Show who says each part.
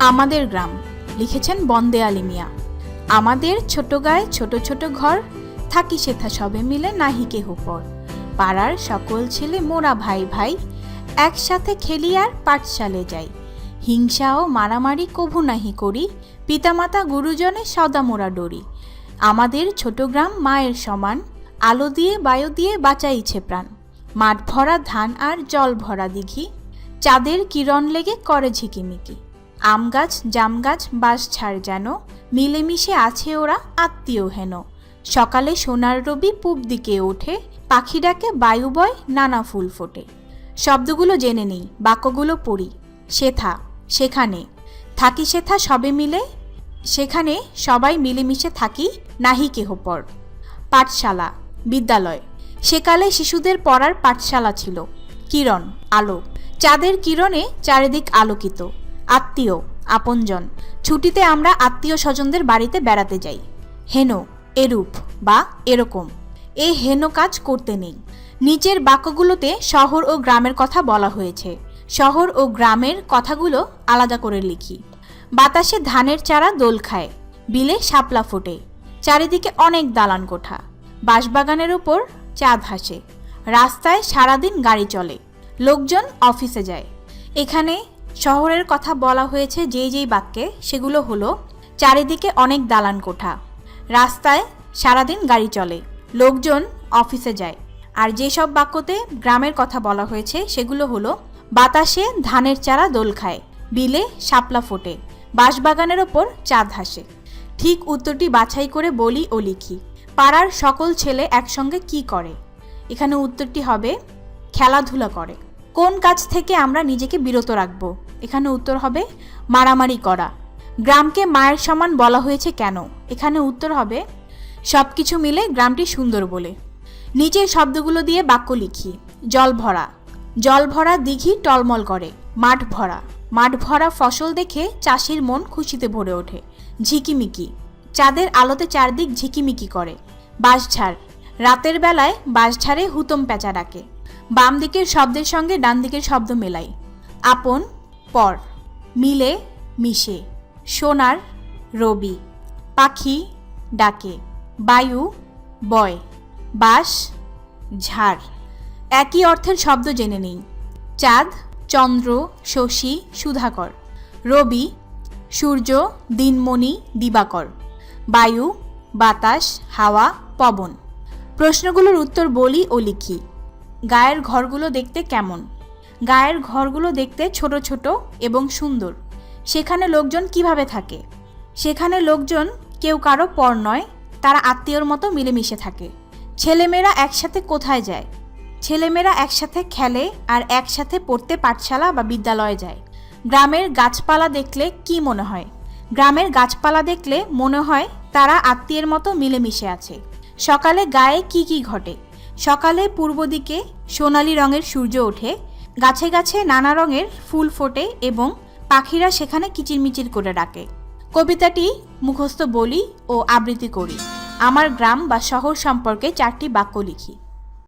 Speaker 1: আমাদের গ্রাম, লিখেছেন বন্দে আলী মিয়া আমাদের ছোট গায়ে ছোট ছোট ঘর, থাকি সেথা সবে মিলে নাহি কেহ পর। পাড়ার সকল ছেলে মোরা ভাই ভাই, একসাথে খেলি আর পাঠশালে যাই। হিংসা ও মারামারি কভু নাহি করি, পিতামাতা গুরুজনে সদা মোরা ডরি। আমাদের ছোট গ্রাম মায়ের সমান, আলো দিয়ে বায়ু দিয়ে বাঁচাইছে প্রাণ। মাঠ ভরা ধান আর জল ভরা দিঘি, চাঁদের কিরণ লেগে করে ঝিকিমিকি। আম গাছ জাম গাছ বাঁশ ছাড় যেন, মিলেমিশে আছে ওরা, আত্মীয় হেন। সকালে সোনার রবি পূব দিকে ওঠে, পাখি ডাকে বায়ু বয়, নানা ফুল ফোটে। শব্দগুলো জেনে নিই, বাক্যগুলো পড়ি। সেথা সেখানে। থাকি সেথা সবে মিলে, সেখানে সবাই মিলেমিশে থাকি, নাহি কেহ পর। পাঠশালা, বিদ্যালয়। সেকালে শিশুদের পড়ার পাঠশালা ছিল। কিরণ, আলো। চাঁদের কিরণে চারিদিক আলোকিত। আত্মীয়, আপনজন। ছুটিতে আমরা আত্মীয় স্বজনদের বাড়িতে বেড়াতে যাই। হেন, এরূপ বা এরকম। এই হেন কাজ করতে নেই। নিচের বাক্যগুলোতে শহর ও গ্রামের কথা বলা হয়েছে। শহর ও গ্রামের কথাগুলো আলাদা করে লিখি। বাতাসে ধানের চারা দোল খায়, বিলে শাপলা ফোটে, চারিদিকে অনেক দালান কোঠা। বাঁশবাগানের ওপর চাঁদ হাসে রাস্তায় সারাদিন গাড়ি চলে, লোকজন অফিসে যায়। এখানে শহরের কথা বলা হয়েছে যেই যেই বাক্যে, সেগুলো হলো, চারিদিকে অনেক দালান কোঠা। রাস্তায় সারাদিন গাড়ি চলে, লোকজন অফিসে যায়। আর যেসব বাক্যতে গ্রামের কথা বলা হয়েছে, সেগুলো হলো, বাতাসে ধানের চারা দোল খায়, বিলে শাপলা ফোটে, বাঁশবাগানের ওপর চাঁদ হাসে ঠিক উত্তরটি বাছাই করে বলি ও লিখি, পাড়ার সকল ছেলে একসঙ্গে কি করে? এখানে উত্তরটি হবে, খেলাধুলা করে। কোন কাজ থেকে আমরা নিজেকে বিরত রাখব? এখানে উত্তর হবে মারামারি করা। গ্রামকে মায়ের সমান বলা হয়েছে কেন? এখানে উত্তর হবে সব কিছু মিলে গ্রামটি সুন্দর বলে। নিচের শব্দগুলো দিয়ে বাক্য লিখি। জল ভরা। জল ভরা দিঘি টলমল করে। মাঠ ভরা। মাঠ ভরা ফসল দেখে চাষির মন খুশিতে ভরে ওঠে। ঝিকিমিকি। চাঁদের আলোতে চারদিক ঝিকিমিকি করে। বাঁশঝাড়। রাতের বেলায় বাঁশঝাড়ে হুতম পেঁচা ডাকে। বাম দিকের শব্দের সঙ্গে ডান দিকের শব্দ মেলাই। আপন পর, মিলে মিশে, সোনার রবি, পাখি ডাকে, বায়ু বয় বাস ঝাড়। একই অর্থের শব্দ জেনে নেই। চাঁদ, চন্দ্র, শশী, সুধাকর। রবি, সূর্য, দিনমণি, দিবাকর। বায়ু, বাতাস, হাওয়া, পবন। প্রশ্নগুলোর উত্তর বলি ও লিখি। গায়ের ঘরগুলো দেখতে কেমন? গায়ের ঘরগুলো দেখতে ছোট ছোট এবং সুন্দর। সেখানে লোকজন কীভাবে থাকে? সেখানে লোকজন কেউ কারও পর নয়, তারা আত্মীয়র মতো মিলেমিশে থাকে। ছেলেমেয়েরা একসাথে কোথায় যায়? ছেলেমেয়েরা একসাথে খেলে আর একসাথে পড়তে পাঠশালা বা বিদ্যালয়ে যায়। গ্রামের গাছপালা দেখলে কি মনে হয়? গ্রামের গাছপালা দেখলে মনে হয় তারা আত্মীয়ের মতো মিলেমিশে আছে। সকালে গায়ে কি কি ঘটে? সকালে পূর্ব দিকে সোনালি রঙের সূর্য ওঠে গাছে গাছে নানা রঙের ফুল ফোটে এবং পাখিরা সেখানে কিচিরমিচির করে ডাকে। কবিতাটি মুখস্থ বলি ও আবৃত্তি করি। আমার গ্রাম বা শহর সম্পর্কে চারটি বাক্য লিখি।